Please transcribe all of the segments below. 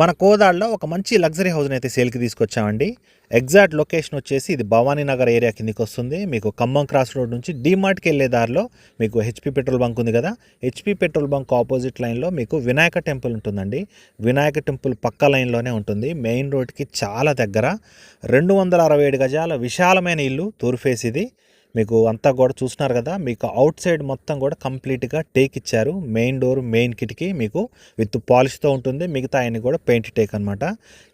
మన కోదాడలో ఒక మంచి లగ్జరీ హౌస్ని అయితే సేల్కి తీసుకొచ్చామండి. ఎగ్జాక్ట్ లొకేషన్ వచ్చేసి ఇది భవానీ నగర్ ఏరియా కిందకి వస్తుంది. మీకు ఖమ్మం క్రాస్ రోడ్ నుంచి డీమార్ట్కి వెళ్ళే దారిలో మీకు హెచ్పి పెట్రోల్ బంక్ ఉంది కదా. హెచ్పి పెట్రోల్ బంక్ ఆపోజిట్ లైన్లో మీకు వినాయక టెంపుల్ ఉంటుందండి. వినాయక టెంపుల్ పక్క లైన్లోనే ఉంటుంది. మెయిన్ రోడ్కి చాలా దగ్గర. రెండు వందల అరవై ఏడు గజాల విశాలమైన ఇల్లు తూర్ఫేస్ ఇది మీకు అంతా కూడా చూస్తున్నారు కదా మీకు అవుట్ సైడ్ మొత్తం కూడా కంప్లీట్గా టేక్ ఇచ్చారు. మెయిన్ డోర్ మెయిన్ కిటికీ మీకు విత్ పాలిష్తో ఉంటుంది. మిగతా అన్ని కూడా పెయింట్ టేక్ అనమాట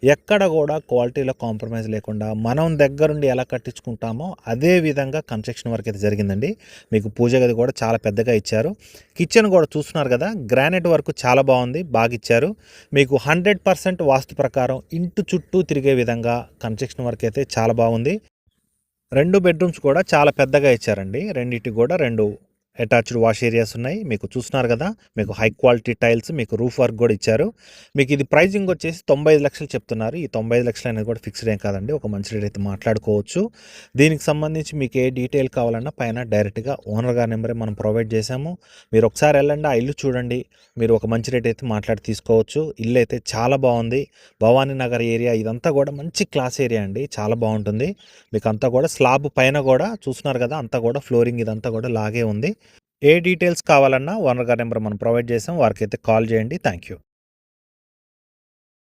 ఎక్కడ కూడా క్వాలిటీలో కాంప్రమైజ్ లేకుండా మనం దగ్గరుండి ఎలా కట్టించుకుంటామో అదే విధంగా కన్స్ట్రక్షన్ వర్క్ అయితే జరిగిందండి. మీకు పూజ గది కూడా చాలా పెద్దగా ఇచ్చారు. కిచెన్ కూడా చూస్తున్నారు కదా గ్రానైట్ వర్క్ చాలా బాగుంది బాగా ఇచ్చారు. మీకు హండ్రెడ్ పర్సెంట్ వాస్తు ప్రకారం ఇంటి చుట్టూ తిరిగే విధంగా కన్స్ట్రక్షన్ వర్క్ అయితే చాలా బాగుంది. రెండు బెడ్రూమ్స్ కూడా చాలా పెద్దగా ఇచ్చారండి. రెండింటికి కూడా రెండు అటాచ్డ్ వాష్ ఏరియాస్ ఉన్నాయి. మీకు చూస్తున్నారు కదా మీకు హై క్వాలిటీ టైల్స్ మీకు రూఫ్ వర్క్ కూడా ఇచ్చారు. మీకు ఇది ప్రైజింగ్ వచ్చేసి తొంభై ఐదు లక్షలు చెప్తున్నారు. ఈ తొంభై ఐదు లక్షలు అనేది కూడా ఫిక్స్డ్ ఏం కాదండి. ఒక మంచి రేట్ అయితే మాట్లాడుకోవచ్చు. దీనికి సంబంధించి మీకు ఏ డీటెయిల్ కావాలన్నా పైన డైరెక్ట్గా ఓనర్ గారి నెంబరే మనం ప్రొవైడ్ చేసాము మీరు ఒకసారి వెళ్ళండి ఆ ఇల్లు చూడండి. మీరు ఒక మంచి రేట్ అయితే మాట్లాడి తీసుకోవచ్చు. ఇల్లు అయితే చాలా బాగుంది. భవానీ నగర్ ఏరియా ఇదంతా కూడా మంచి క్లాస్ ఏరియా అండి. చాలా బాగుంటుంది. మీకు అంతా కూడా స్లాబ్ పైన కూడా చూస్తున్నారు కదా అంతా కూడా ఫ్లోరింగ్ ఇదంతా కూడా లాగే ఉంది. ఏ డీటెయిల్స్ కావాలన్నా ఓనర్ గారి నెంబర్ మనం ప్రొవైడ్ చేసాం. వారికి అయితే కాల్ చేయండి. Thank you